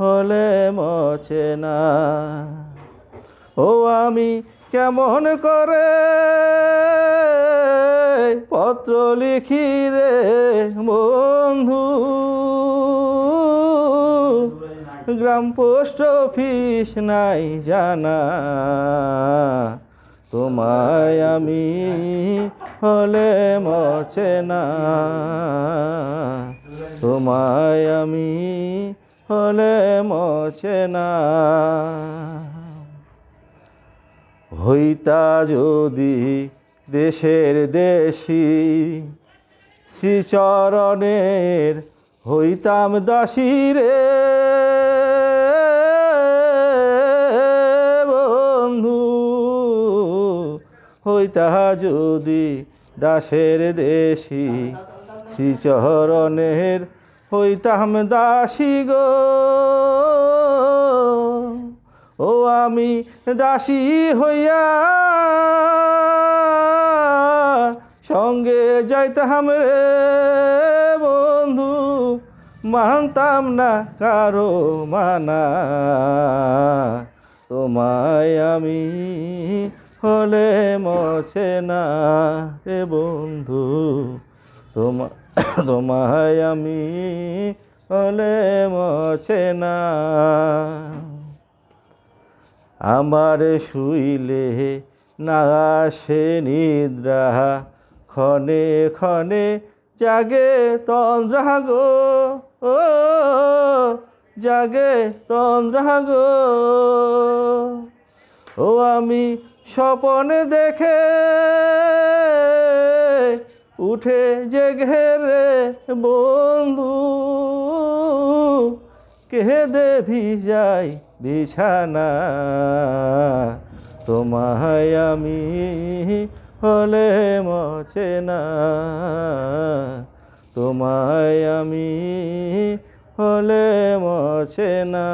হলে মছে না। ও আমি কেমন করে পত্র লিখি রে বন্ধু? গ্রাম পোস্ট অফিস নাই জানা। তোমায় আমি হলে মছে না। তোমায় আমি হলে মছে না। হইতা যদি দেশের দেশি, শ্রীচরণের হইতাম দাসী রে। বন্ধু, হইতা যদি দাসের দেশি, শ্রীচরণের হইতাম দাসী গো। ও আমি দাসী হইয়া সঙ্গে যাইতাম রে বন্ধু, মানতাম না কারও মানা। তোমায় আমি হলে মছে না রে বন্ধু, তোমা তোমায় আমি হলে মছে না। আমার শুইলে না আসে নিদ্রা। ক্ষণে ক্ষণে জাগে তন্দ্রা গো, ও জাগে তন্দ্রা গো। ও আমি স্বপনে দেখে উঠে যে ঘেরে বন্ধু কেঁদে ভিজাই বিছানা, তোমায় আমি হলে মছে না, তোমায় আমি হলে মছে না।